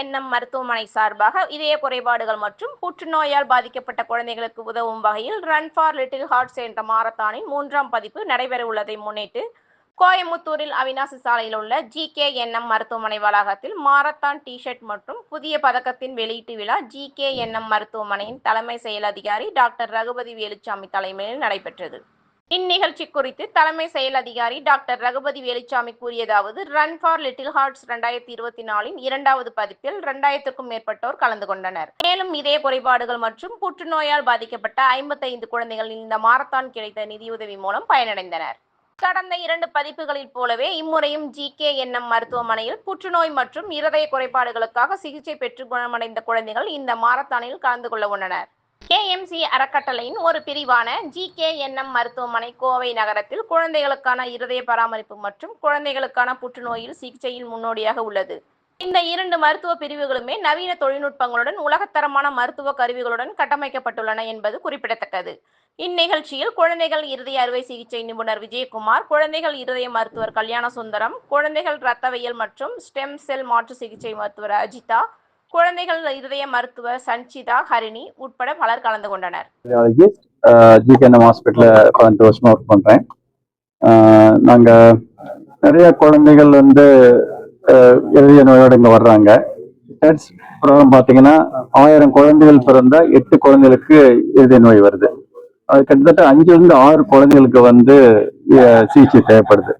Nm மருத்துவமனை சார்பாக இதய குறைபாடுகள் மற்றும் புற்றுநோயால் பாதிக்கப்பட்ட குழந்தைகளுக்கு உதவும் வகையில் ரன் ஃபார் லிட்டில் ஹார்ட்ஸ் என்ற மாரத்தானின் மூன்றாம் பதிப்பு நடைபெற உள்ளதை முன்னிட்டு கோயமுத்தூரில் அவினாசி சாலையில் உள்ள ஜி கே என்எம் மருத்துவமனை வளாகத்தில் மாரத்தான் டி ஷர்ட் மற்றும் புதிய பதக்கத்தின் வெளியீட்டு விழா ஜி கே என்எம் மருத்துவமனையின் தலைமை செயல் அதிகாரி டாக்டர் ரகுபதி வேலுச்சாமி தலைமையில் நடைபெற்றது. இந்நிகழ்ச்சி குறித்து தலைமை செயல் அதிகாரி டாக்டர் ரகுபதி வேலுச்சாமி கூறியதாவது ரன் ஃபார் லிட்டில் ஹார்ட்ஸ் ரெண்டாயிரத்தி இருபத்தி நாலின் இரண்டாவது பதிப்பில் இரண்டாயிரத்துக்கும் மேற்பட்டோர் கலந்து கொண்டனர். மேலும் இதய குறைபாடுகள் மற்றும் புற்றுநோயால் பாதிக்கப்பட்ட ஐம்பத்தைந்து குழந்தைகள் இந்த மாரத்தான் கிடைத்த நிதியுதவி மூலம் பயனடைந்தனர். கடந்த இரண்டு பதிப்புகளில் போலவே இம்முறையும் ஜி கே என்எம் மருத்துவமனையில் புற்றுநோய் மற்றும் இருதய குறைபாடுகளுக்காக சிகிச்சை பெற்று குணமடைந்த குழந்தைகள் இந்த மாரத்தானில் கலந்து கொள்ள உள்ளனர். கேஎம்சி அறக்கட்டளையின் ஒரு பிரிவான ஜி கே என்எம் மருத்துவமனை கோவை நகரத்தில் குழந்தைகளுக்கான இருதய பராமரிப்பு மற்றும் குழந்தைகளுக்கான புற்றுநோயில் சிகிச்சையில் முன்னோடியாக உள்ளது. இந்த இரண்டு மருத்துவ பிரிவுகளுமே நவீன தொழில்நுட்பங்களுடன் உலகத்தரமான மருத்துவ கருவிகளுடன் கட்டமைக்கப்பட்டுள்ளன என்பது குறிப்பிடத்தக்கது. இந்நிகழ்ச்சியில் குழந்தைகள் இருதய அறுவை சிகிச்சை நிபுணர் விஜயகுமார் குழந்தைகள் இருதய மருத்துவர் கல்யாண சுந்தரம் குழந்தைகள் இரத்தவியல் மற்றும் ஸ்டெம் செல் மாற்று சிகிச்சை மருத்துவர் அஜிதா குழந்தைகள் இருதய மருத்துவர் சஞ்சிதா ஹரிணி உட்பட பலர் கலந்து கொண்டனர். Cardiologist ஜிகேஎன்எம் ஹாஸ்பிட்டலில் பதினெட்டு வருஷமா ஒர்க் பண்ணுறேன் நாங்கள் நிறைய குழந்தைகள் வந்து இருதய இதய நோயோட இங்கே வர்றாங்க. ஸ்டேட்ஸ் ப்ரோக்ராம் பார்த்தீங்கன்னா ஆயிரம் குழந்தைகள் பிறந்தா எட்டு குழந்தைகளுக்கு இதய நோய் வருது. அது கிட்டத்தட்ட அஞ்சுலேருந்து ஆறு குழந்தைகளுக்கு வந்து சிகிச்சை தேவைப்படுது.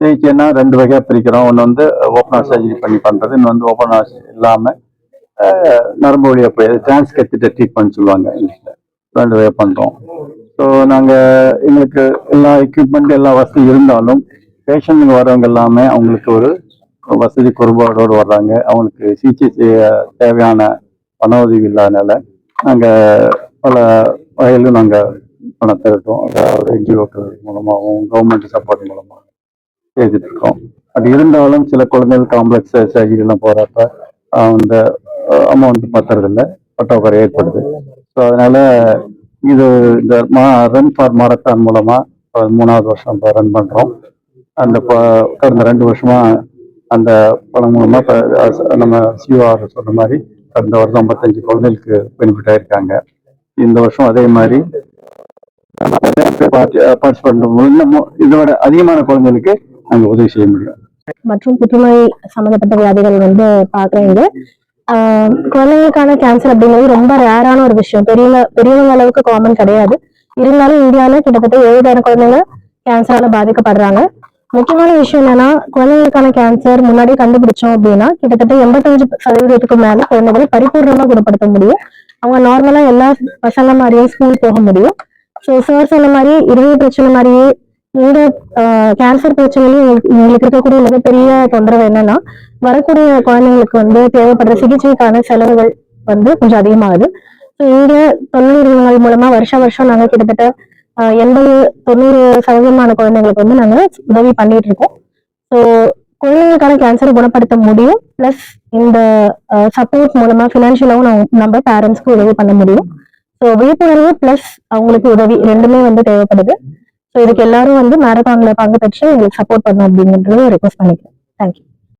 சிகிச்சைன்னா ரெண்டு வகையாக பிரிக்கிறோம். ஒன்று வந்து ஓப்பன் ஹார்ட் சர்ஜரி பண்ணி பண்ணுறது இன்னும் வந்து ஓப்பன் ஹார்ட் இல்லாமல் நரம்பு வழியாக போய் டிரான்ஸ்கெத்திட்ட ட்ரீட்மெண்ட் சொல்லுவாங்க இங்கிலீஷில் ரெண்டு வே பண்ணுறோம் ஸோ நாங்கள் எங்களுக்கு எல்லா எக்யூப்மெண்ட் எல்லா வசதியும் இருந்தாலும் பேஷண்ட்டுங்க வரவங்க எல்லாமே அவங்களுக்கு ஒரு வசதி குறைபாடோடு வர்றாங்க. அவங்களுக்கு சிகிச்சை செய்ய தேவையான பண உதவி இல்லாதனால நாங்கள் பல வகையிலும் நாங்கள் பணம் திரட்டோம் என்ஜிஓக்கள் மூலமாகவும் கவர்மெண்ட் சப்போர்ட் மூலமாக செய்துட்டு இருக்கோம். அது இருந்தாலும் சில குழந்தைகள் காம்ப்ளெக்ஸ் சர்ஜரிலாம் போகிறப்ப அந்த அமௌண்ட் பத்துறதில்ல பற்றாக்குறை ஏற்படுது. ஸோ அதனால இது இந்த மா ரன் ஃபார் மாரத்தான் மூலமா மூணாவது வருஷம் இப்போ ரன் பண்ணுறோம் அந்த கடந்த ரெண்டு வருஷமா அந்த பணம் மூலமா நம்ம சிஓஆர் சொன்ன மாதிரி கடந்த வருஷம் ஐம்பத்தஞ்சு குழந்தைகளுக்கு பெனிஃபிட் ஆயிருக்காங்க. இந்த வருஷம் அதே மாதிரி பார்ட்டிசிபேட் இன்னமும் இதோட அதிகமான குழந்தைகளுக்கு நாங்கள் உதவி செய்ய முடியும். மற்றும் புற்றுநோய் சம்பந்தப்பட்ட வியாதிகள் வந்து பாக்குறீங்க குழந்தைங்களுக்கான கேன்சர் அப்படிங்கிறது ரொம்ப ரேரான ஒரு விஷயம். பெரியவங்க பெரியவங்க அளவுக்கு காமன் கிடையாது. இருந்தாலும் இந்தியாவில் கிட்டத்தட்ட ஏழுதான குழந்தைங்க கேன்சரால பாதிக்கப்படுறாங்க. முக்கியமான விஷயம் என்னன்னா குழந்தைங்களுக்கான கேன்சர் முன்னாடி கண்டுபிடிச்சோம் அப்படின்னா கிட்டத்தட்ட எண்பத்தஞ்சு சதவீதத்துக்கு மேல குழந்தைகளை பரிபூர்ணமா குணப்படுத்த முடியும். அவங்க நார்மலா எல்லா பசங்க மாதிரியே ஸ்கூல் போக முடியும். ஸோ சார் சொன்ன மாதிரி இருதய பிரச்சனை மாதிரியே இந்த கேன்சர் பிரச்சனையிலும் எங்களுக்கு- இருக்கக்கூடிய மிகப்பெரிய தொந்தரவு என்னன்னா வரக்கூடிய குழந்தைங்களுக்கு வந்து தேவைப்படுற சிகிச்சைக்கான செலவுகள் வந்து கொஞ்சம் அதிகமாகுது. ஸோ இங்க தொழில் நிறுவனங்கள் மூலமா வருஷம் வருஷம் நாங்க கிட்டத்தட்ட எண்பது தொண்ணூறு சதவீதமான குழந்தைங்களுக்கு வந்து நாங்க உதவி பண்ணிட்டு இருக்கோம். ஸோ குழந்தைங்களுக்கான கேன்சரை குணப்படுத்த முடியும். பிளஸ் இந்த சப்போர்ட் மூலமா ஃபினான்ஷியலாகவும் நம்ம பேரண்ட்ஸ்க்கு உதவி பண்ண முடியும். ஸோ விழிப்புணர்வு பிளஸ் அவங்களுக்கு உதவி ரெண்டுமே வந்து தேவைப்படுது. ஸோ இதுக்கு எல்லாரும் வந்து மேரத்தான்ல பங்கு பெற்று எங்களுக்கு சப்போர்ட் பண்ணும் அப்படிங்கறது ரெக்வஸ்ட் பண்ணிக்கிறேன். தேங்க்யூ